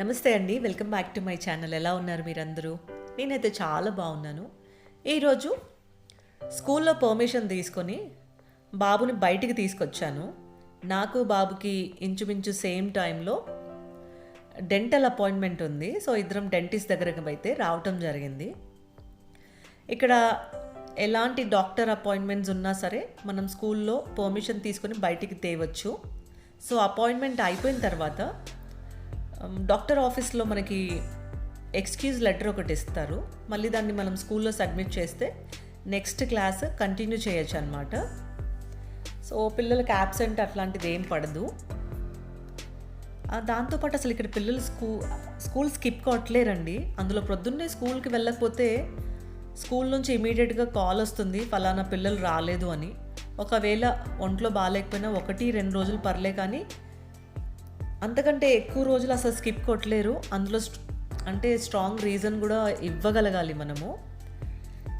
నమస్తే అండి welcome back to my channel. ఎలా ఉన్నారు మీరందరూ? నేనైతే చాలా బాగున్నాను. ఈరోజు స్కూల్లో పర్మిషన్ తీసుకొని బాబుని బయటికి తీసుకొచ్చాను. నాకు బాబుకి ఇంచుమించు సేమ్ టైంలో డెంటల్ అపాయింట్మెంట్ ఉంది. సో ఇద్దరం డెంటిస్ట్ దగ్గరకు అయితే రావటం జరిగింది. ఇక్కడ ఎలాంటి డాక్టర్ అపాయింట్మెంట్స్ ఉన్నా సరే మనం స్కూల్లో పర్మిషన్ తీసుకొని బయటికి తేవచ్చు. సో అపాయింట్మెంట్ అయిపోయిన తర్వాత Um, డాక్టర్ ఆఫీస్లో మనకి ఎక్స్క్యూజ్ లెటర్ ఒకటి ఇస్తారు. మళ్ళీ దాన్ని మనం స్కూల్లో సబ్మిట్ చేస్తే నెక్స్ట్ క్లాస్ కంటిన్యూ చేయొచ్చు అనమాట సో పిల్లలకి యాబ్సెంట్ అట్లాంటిది ఏం పడదు. దాంతోపాటు అసలు ఇక్కడ పిల్లలు స్కూ స్కూల్ స్కిప్ కొట్టలేరండి. అందులో ప్రొద్దున్నే స్కూల్కి వెళ్ళకపోతే స్కూల్ నుంచి ఇమీడియట్గా కాల్ వస్తుంది ఫలానా పిల్లలు రాలేదు అని. ఒకవేళ ఒంట్లో బాగాలేకపోయినా ఒకటి రెండు రోజులు పర్లే కానీ అంతకంటే ఎక్కువ రోజులు అసలు స్కిప్ కొట్టలేరు. అందులో అంటే స్ట్రాంగ్ రీజన్ కూడా ఇవ్వగలగాలి మనము.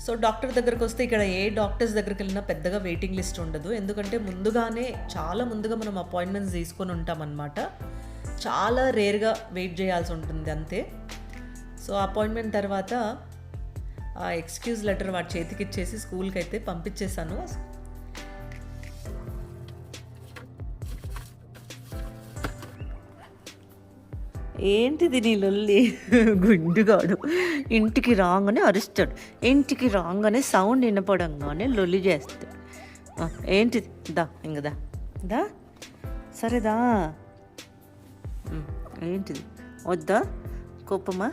సో డాక్టర్ దగ్గరకు వస్తే ఇక్కడ ఏ డాక్టర్స్ దగ్గరికి వెళ్ళినా పెద్దగా వెయిటింగ్ లిస్ట్ ఉండదు. ఎందుకంటే ముందుగానే చాలా ముందుగా మనం అపాయింట్మెంట్స్ తీసుకొని ఉంటామన్నమాట. చాలా రేర్గా వెయిట్ చేయాల్సి ఉంటుంది అంతే. సో అపాయింట్మెంట్ తర్వాత ఆ ఎక్స్క్యూజ్ లెటర్ వాడి చేతికి ఇచ్చేసి స్కూల్కి అయితే పంపించేశాను. ఏంటిది నీ లొల్లి? గుండుగాడు ఇంటికి రాగానే అరుస్తాడు. ఇంటికి రాగానే సౌండ్ వినపడంగానే లొల్లి చేస్తాడు. ఏంటిది? దా ఇంకదా దా. సరేదా ఏంటిది? వద్దా? కోపమా?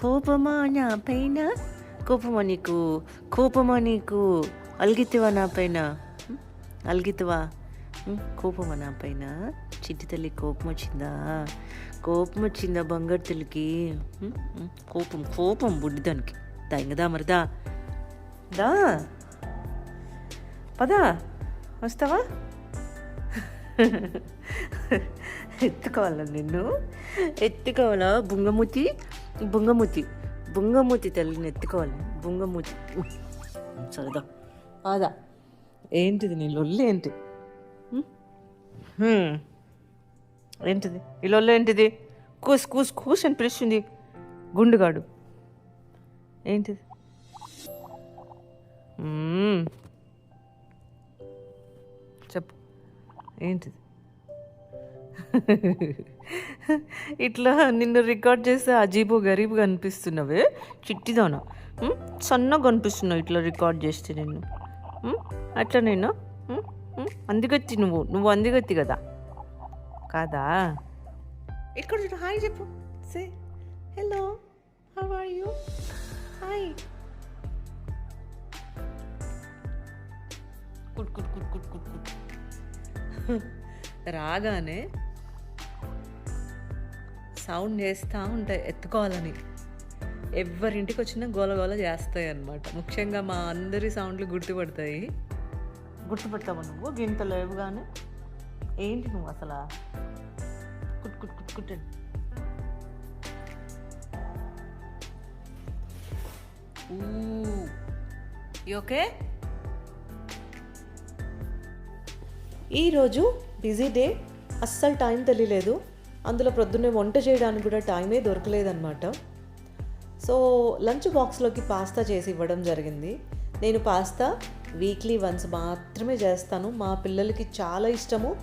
కోపమా నా పైన? కోపమా నీకు? కోపమా నీకు? అలిగితివా నా పైన? అలిగితివా? కోపమా నా పైన? చిట్టి తల్లి కోపం వచ్చిందా? కోపం వచ్చిందా బంగారు తల్లికి? కోపం కోపం బుడ్డిదానికి. దా మరిదా దా పదా. వస్తావా? ఎత్తుకోవాలా నిన్ను? ఎత్తుకోవాలా? బుంగమూతి? బుంగమూతి. బుంగమూతి తల్లిని ఎత్తుకోవాలి. బుంగమూతి. సరదా. అదా ఏంటిది నీ లొల్లి ఏంటి? ఏంటిది? ఈ ఏంటిది? కూస్ కూస్ కూస్ అని పిలుస్తుంది. గుండుగాడు. ఏంటిది? చెప్పు. ఏంటిది? ఇట్లా నిన్ను రికార్డ్ చేస్తే అజీబో గరీబ్గా అనిపిస్తున్నావే? చిట్టిదానా? సన్నగా అనిపిస్తున్నావు ఇట్లా రికార్డ్ చేస్తే నిన్ను. అట్లా నేను అందిగత్తి నువ్వు నువ్వు అందిగత్తి కదా. కాదా? ఇక్కడ చూడు హాయ్ చెప్పు. Say hello how are you hi కుట్ కుట్ కుట్ కుట్ కుట్ కుట్. రాగానే సౌండ్ చేస్తూ ఉంటాయి ఎత్తుకోవాలని. ఎవరింటికి వచ్చినా గోల గోల చేస్తాయి అన్నమాట ముఖ్యంగా మా అందరి సౌండ్లు గుర్తుపడతాయి. గుర్తుపడతావా నువ్వు? గింత లేవుగానే. ఏంటి నువ్వు అసలు? కుట్ కుట్ కుట్ కుట్ ఓకే ఈరోజు బిజీ డే అస్సలు టైం తెలియలేదు. అందులో ప్రొద్దున్నే వంట చేయడానికి కూడా టైమే దొరకలేదన్నమాట. సో లంచ్ బాక్స్లోకి పాస్తా చేసి ఇవ్వడం జరిగింది. నేను పాస్తా వీక్లీ వన్స్ మాత్రమే చేస్తాను. మా పిల్లలకి చాలా ఇష్టము.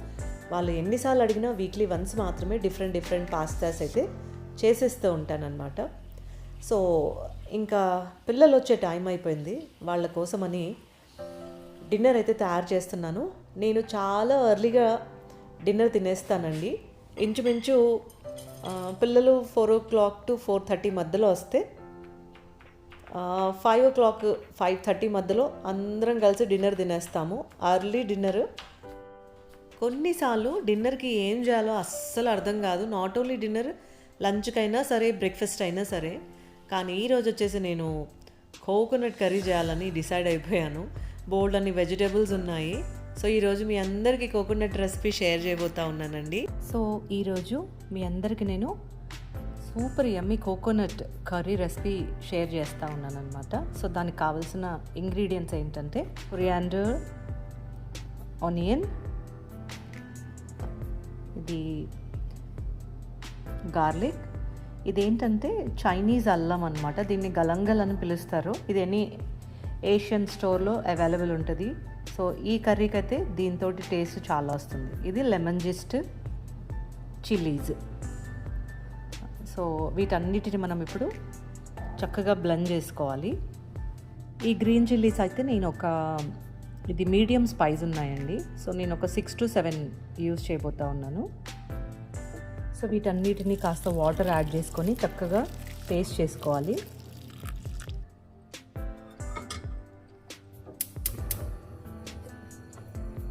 వాళ్ళు ఎన్నిసార్లు అడిగినా వీక్లీ వన్స్ మాత్రమే డిఫరెంట్ డిఫరెంట్ పాస్తాస్ అయితే చేసేస్తూ ఉంటానన్నమాట. సో ఇంకా పిల్లలు వచ్చే టైం అయిపోయింది. వాళ్ళ కోసమని డిన్నర్ అయితే తయారు చేస్తున్నాను. నేను చాలా ఎర్లీగా డిన్నర్ తినేస్తానండి. ఇంచుమించు పిల్లలు four o'clock to four thirty మధ్యలో వస్తే five o'clock five thirty మధ్యలో అందరం కలిసి డిన్నర్ తినేస్తాము. అర్లీ డిన్నర్ కొన్నిసార్లు డిన్నర్కి ఏం చేయాలో అస్సలు అర్థం కాదు. నాట్ ఓన్లీ డిన్నర్ లంచ్కైనా సరే బ్రేక్ఫాస్ట్ అయినా సరే. కానీ ఈరోజు వచ్చేసి నేను కోకోనట్ కర్రీ చేయాలని డిసైడ్ అయిపోయాను. బోల్డ్ అన్ని వెజిటేబుల్స్ ఉన్నాయి. సో ఈరోజు మీ అందరికీ కోకోనట్ రెసిపీ షేర్ చేయబోతా ఉన్నానండి. సో ఈరోజు మీ అందరికీ నేను super yummy coconut curry recipe share చేస్తూ ఉన్నాను అనమాట సో దానికి కావాల్సిన ఇంగ్రీడియంట్స్ ఏంటంటే కొరియాండర్ ఆనియన్ ఇది గార్లిక్. ఇదేంటంటే చైనీస్ అల్లం అనమాట దీన్ని గలంగల్ అని పిలుస్తారు. ఇది ఎనీ ఏషియన్ స్టోర్లో అవైలబుల్ ఉంటుంది. సో ఈ కర్రీకి అయితే దీంతో టేస్ట్ చాలా వస్తుంది. ఇది లెమన్ జిస్ట్ చిల్లీస్. సో వీటన్నిటిని మనం ఇప్పుడు చక్కగా బ్లెండ్ చేసుకోవాలి. ఈ గ్రీన్ చిల్లీస్ అయితే నేను ఒక ఇది మీడియం స్పైస్ ఉన్నాయండి. సో నేను ఒక సిక్స్ టు సెవెన్ యూస్ చేయబోతా ఉన్నాను. సో వీటన్నిటిని కాస్త వాటర్ యాడ్ చేసుకొని చక్కగా పేస్ట్ చేసుకోవాలి.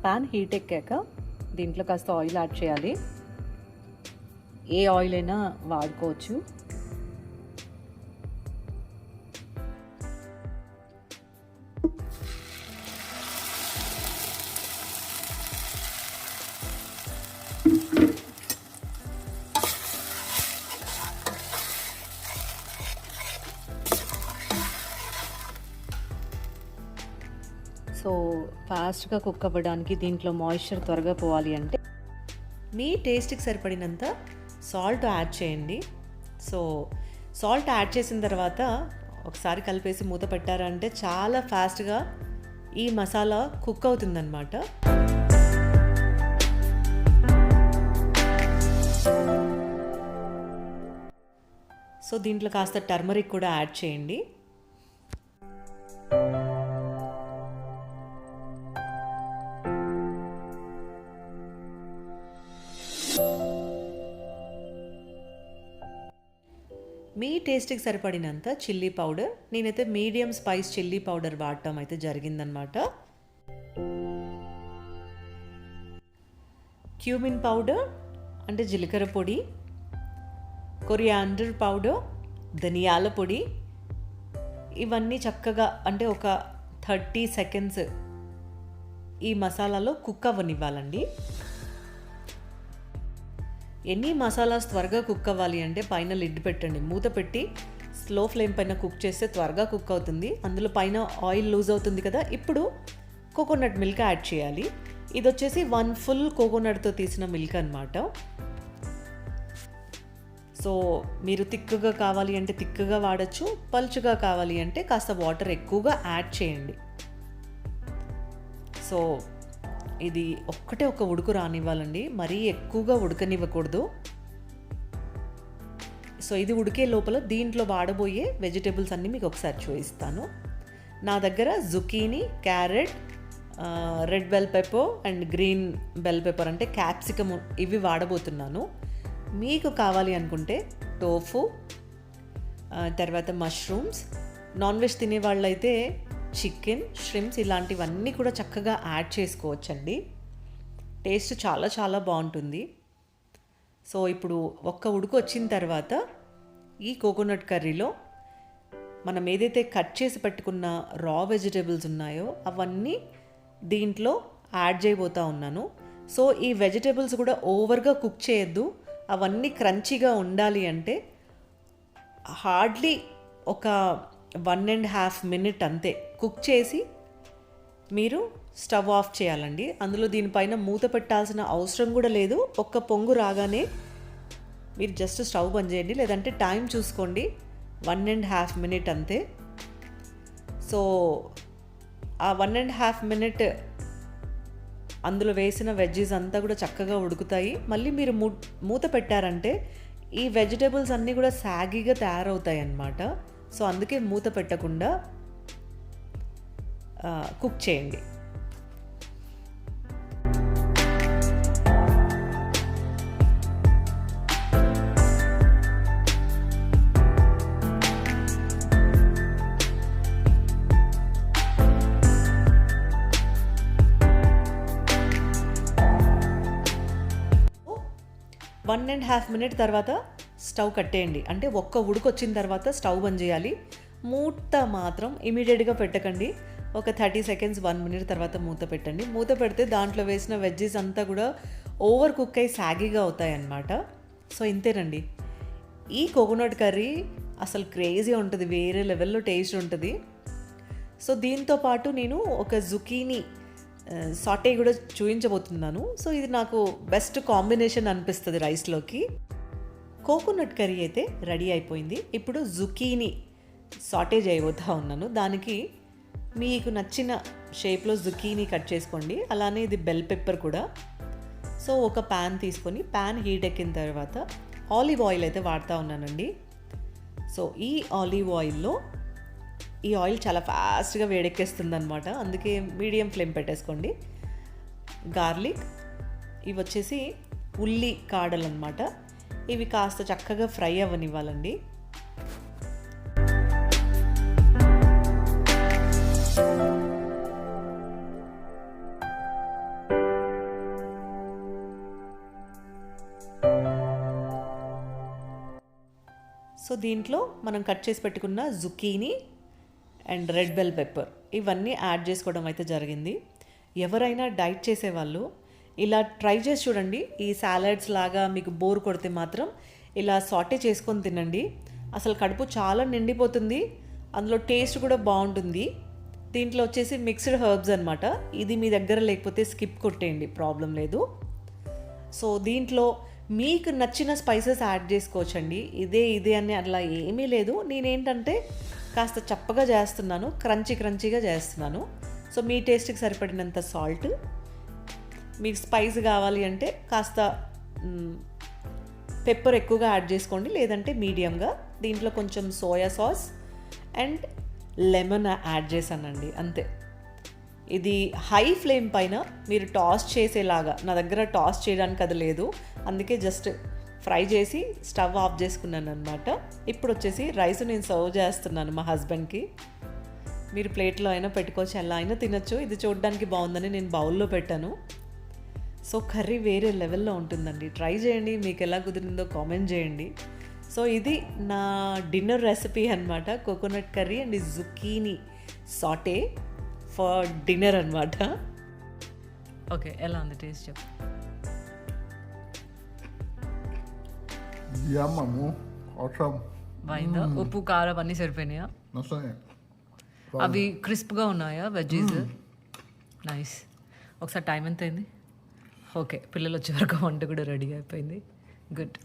ప్యాన్ హీట్ ఎక్కాక దీంట్లో కాస్త ఆయిల్ యాడ్ చేయాలి. ఏ ఆయిల్ అయినా వాడుకోవచ్చు. సో ఫాస్ట్గా కుక్ అవ్వడానికి దీంట్లో మాయిశ్చర్ త్వరగా పోవాలి అంటే మీ టేస్ట్కి సరిపడినంత సాల్ట్ యాడ్ చేయండి. సో సాల్ట్ యాడ్ చేసిన తర్వాత ఒకసారి కలిపేసి మూత పెట్టారంటే చాలా ఫాస్ట్గా ఈ మసాలా కుక్ అవుతుందన్నమాట. సో దీంట్లో కాస్త టర్మరిక్ కూడా యాడ్ చేయండి. మీ టేస్ట్కి సరిపడినంత చిల్లీ పౌడర్ నేనైతే మీడియం స్పైస్ చిల్లీ పౌడర్ వాడటం అయితే జరిగిందనమాట క్యూమిన్ పౌడర్ అంటే జీలకర్ర పొడి కొరియాండర్ పౌడర్ ధనియాల పొడి ఇవన్నీ చక్కగా అంటే ఒక థర్టీ సెకండ్స్ ఈ మసాలాలో కుక్ అవ్వనివ్వాలండి. ఎన్ని మసాలాస్ త్వరగా కుక్ అవ్వాలి అంటే పైన లిడ్ పెట్టండి. మూత పెట్టి స్లో ఫ్లేమ్ పైన కుక్ చేస్తే త్వరగా కుక్ అవుతుంది. అందులో పైన ఆయిల్ లూజ్ అవుతుంది కదా ఇప్పుడు కోకోనట్ మిల్క్ యాడ్ చేయాలి. ఇది వచ్చేసి వన్ ఫుల్ కోకోనట్తో తీసిన మిల్క్ అనమాట సో మీరు తిక్కుగా కావాలి అంటే తిక్కుగా వాడచ్చు పలుచుగా కావాలి అంటే కాస్త వాటర్ ఎక్కువగా యాడ్ చేయండి. సో ఇది ఒక్కటే ఒక ఉడుకు రానివ్వాలండి. మరీ ఎక్కువగా ఉడకనివ్వకూడదు. సో ఇది ఉడికే లోపల దీంట్లో వాడబోయే వెజిటేబుల్స్ అన్నీ మీకు ఒకసారి చూపిస్తాను. నా దగ్గర zucchini carrot red bell pepper and green bell pepper అంటే క్యాప్సికమ్ ఇవి వాడబోతున్నాను. మీకు కావాలి అనుకుంటే టోఫు తర్వాత మష్రూమ్స్. నాన్ వెజ్ తినే వాళ్ళైతే చికెన్ ష్రిమ్స్ ఇలాంటివన్నీ కూడా చక్కగా యాడ్ చేసుకోవచ్చండి. టేస్ట్ చాలా చాలా బాగుంటుంది. సో ఇప్పుడు ఒక్క ఉడుకు వచ్చిన తర్వాత ఈ కోకోనట్ కర్రీలో మనం ఏదైతే కట్ చేసి పెట్టుకున్న రా వెజిటేబుల్స్ ఉన్నాయో అవన్నీ దీంట్లో యాడ్ చేయబోతా ఉన్నాను. సో ఈ వెజిటేబుల్స్ కూడా ఓవర్గా కుక్ చేయొద్దు. అవన్నీ క్రంచీగా ఉండాలి అంటే హార్డ్లీ ఒక వన్ అండ్ హాఫ్ మినిట్ అంతే. కుక్ చేసి మీరు స్టవ్ ఆఫ్ చేయాలండి. అందులో దీనిపైన మూత పెట్టాల్సిన అవసరం కూడా లేదు. ఒక్క పొంగు రాగానే మీరు జస్ట్ స్టవ్ బంద్ చేయండి. లేదంటే టైం చూసుకోండి. వన్ అండ్ హాఫ్ మినిట్ అంతే. సో ఆ వన్ అండ్ హాఫ్ మినిట్ అందులో వేసిన వెజ్జీస్ అంతా కూడా చక్కగా ఉడుకుతాయి. మళ్ళీ మీరు మూ మూత పెట్టారంటే ఈ వెజిటేబుల్స్ అన్నీ కూడా సాగీగా తయారవుతాయి అన్నమాట సో అందుకే మూత పెట్టకుండా కుక్ చేయండి. వన్ అండ్ హాఫ్ మినిట్ తర్వాత స్టవ్ కట్టేయండి. అంటే ఒక్క ఉడుకు తర్వాత స్టవ్ బంద్ చేయాలి. మూత మాత్రం ఇమీడియట్గా పెట్టకండి. ఒక థర్టీ సెకండ్స్ వన్ మినిట్ తర్వాత మూత పెట్టండి. మూత పెడితే దాంట్లో వేసిన వెజ్జెస్ అంతా కూడా ఓవర్ కుక్ అయి సాగిగా అవుతాయన్నమాట. సో ఇంతేనండి. ఈ కోకోనట్ కర్రీ అసలు క్రేజీ ఉంటుంది. వేరే లెవెల్లో టేస్ట్ ఉంటుంది. సో దీంతో పాటు నేను ఒక జుకీనీ సాటే కూడా చూపించబోతున్నాను సో ఇది నాకు బెస్ట్ కాంబినేషన్ అనిపిస్తుంది రైస్లోకి. కోకోనట్ కర్రీ అయితే రెడీ అయిపోయింది. ఇప్పుడు జుకీని సాటేజ్ అయిపోతా ఉన్నాను. దానికి మీకు నచ్చిన షేప్లో జుకీని కట్ చేసుకోండి. అలానే ఇది బెల్ పెప్పర్ కూడా. సో ఒక ప్యాన్ తీసుకొని ప్యాన్ హీట్ ఎక్కిన తర్వాత ఆలివ్ ఆయిల్ అయితే వాడుతూ ఉన్నానండి. సో ఈ ఆలివ్ ఆయిల్లో ఈ ఆయిల్ చాలా ఫాస్ట్గా వేడెక్కేస్తుంది అనమాట అందుకే మీడియం ఫ్లేమ్ పెట్టేసుకోండి. గార్లిక్ ఇవి వచ్చేసి ఉల్లి కాడలు అనమాట ఇవి కాస్త చక్కగా ఫ్రై అవ్వనివ్వాలండి. సో దీంట్లో మనం కట్ చేసి పెట్టుకున్న zucchini and red bell pepper ఇవన్నీ యాడ్ చేసుకోవడం అయితే జరిగింది. ఎవరైనా డైట్ చేసేవాళ్ళు ఇలా ట్రై చేసి చూడండి. ఈ సాలడ్స్ లాగా మీకు బోర్ కొడితే మాత్రం ఇలా సాటే చేసుకొని తినండి. అసలు కడుపు చాలా నిండిపోతుంది. అందులో టేస్ట్ కూడా బాగుంటుంది. దీంట్లో వచ్చేసి మిక్స్డ్ హర్బ్స్ అనమాట ఇది మీ దగ్గర లేకపోతే స్కిప్ కొట్టేయండి. ప్రాబ్లం లేదు. సో దీంట్లో మీకు నచ్చిన స్పైసెస్ యాడ్ చేసుకోవచ్చండి. ఇదే ఇదే అని అట్లా ఏమీ లేదు. నేనేంటంటే కాస్త చప్పగా చేస్తున్నాను. క్రంచి క్రంచీగా చేస్తున్నాను. సో మీ టేస్ట్కి సరిపడినంత సాల్ట్ మీకు స్పైస్ కావాలి అంటే కాస్త పెప్పర్ ఎక్కువగా యాడ్ చేసుకోండి లేదంటే మీడియంగా. దీంట్లో కొంచెం soya sauce and lemon add చేశానండి అంతే. ఇది హై ఫ్లేమ్ పైన మీరు టాస్ చేసేలాగా నా దగ్గర టాస్ చేయడానికి అది లేదు. అందుకే జస్ట్ ఫ్రై చేసి స్టవ్ ఆఫ్ చేసుకున్నాను అనమాట ఇప్పుడు వచ్చేసి రైస్ నేను సర్వ్ చేస్తున్నాను మా హస్బెండ్కి. మీరు ప్లేట్లో అయినా పెట్టుకోవచ్చు ఎలా అయినా తినొచ్చు. ఇది చూడడానికి బాగుందని నేను బౌల్లో పెట్టాను. సో కర్రీ వేరే లెవెల్లో ఉంటుందండి. ట్రై చేయండి మీకు ఎలా కుదిరిందో కామెంట్ చేయండి. సో ఇది నా డిన్నర్ రెసిపీ అనమాట coconut curry and zucchini sauté for dinner అనమాట ఓకే ఎలా ఉంది టేస్ట్ చెప్పు. బాగుందా ఉప్పు కారం అన్నీ సరిపోయినాయా? అవి క్రిస్ప్గా ఉన్నాయా వెజ్జీస్? నైస్. ఒకసారి టైం ఎంత అయింది? ఓకే పిల్లలు వచ్చే వరకు వంట కూడా రెడీ అయిపోయింది. గుడ్.